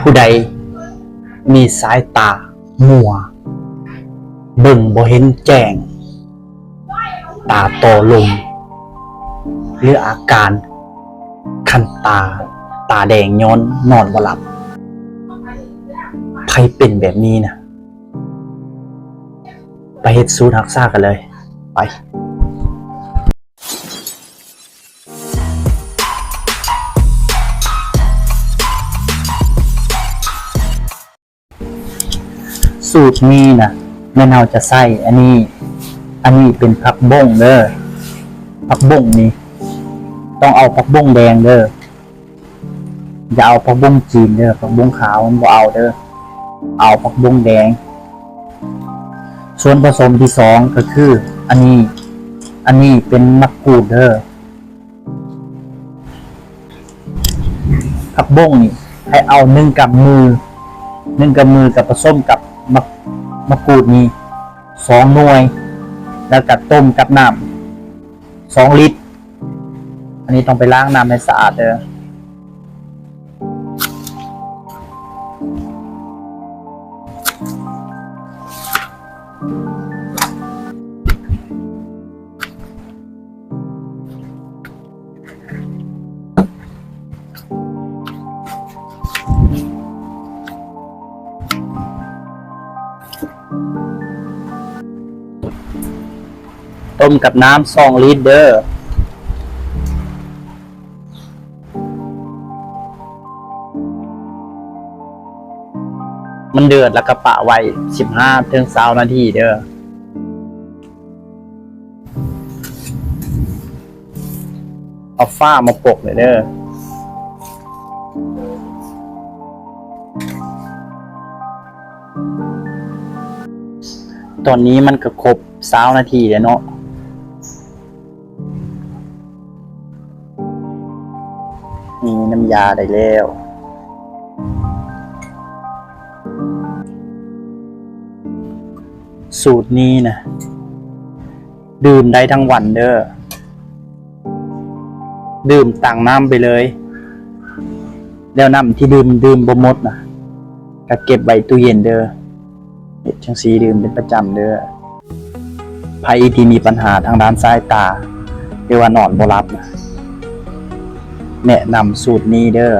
ผู้ใดมีสายตามัวเบิ่งบ่เห็นแจ้ง ตาโตลม หรืออาการคันตา ตาแดงย้อนนอนบ่หลับใครเป็นแบบนี้นะไปเฮ็ดสูทักษากันเลย ไป สูตรนี้นะแม่เนาจะใส่อันนี้ อันนี้เป็นผักบ้งเด้อผักบ้งนี่ต้องเอาผักบ้งแดงเด้ออย่าเอาผักบ้งจีนเด้อผักบ้งขาวมันบ่เอาเด้อเอาผักบ้งแดง ส่วนผสมที่สองก็คือ อันนี้ อันนี้เป็นมะกรูดเด้อผักบ้งนี่ให้เอาหนึ่งกับมือหนึ่งกับมือกับผสมกับ มะมะกรูดนี่สองหน่วย แล้วก็ต้มกับน้ำสองลิตร อันนี้ต้องไปล้างน้ำให้สะอาดเด้อ ต้มกับน้ำสองลิตรเด้อมันเดือดแล้วก็ปะไว้สิบห้าถึงสาวนาทีเด้อเอาฝ้ามาปกเลยเด้อ ตอนนี้มันก็ครบสาวนาทีแล้วเนาะมีน้ำยาได้แล้วสูตรนี้นะดื่มได้ทั้งวันเด้อดื่มต่างน้ำไปเลย แล้วน้ำที่ดื่มดื่มบ่มดนะก็เก็บไว้ตู้เย็นเด้อ เฮ็ดจังสีดื่มเป็นประจำเด้อใครที่มีปัญหาทางด้านสายตาเรียกว่านอนบ่รับนะแนะนำสูตรนี้เด้อ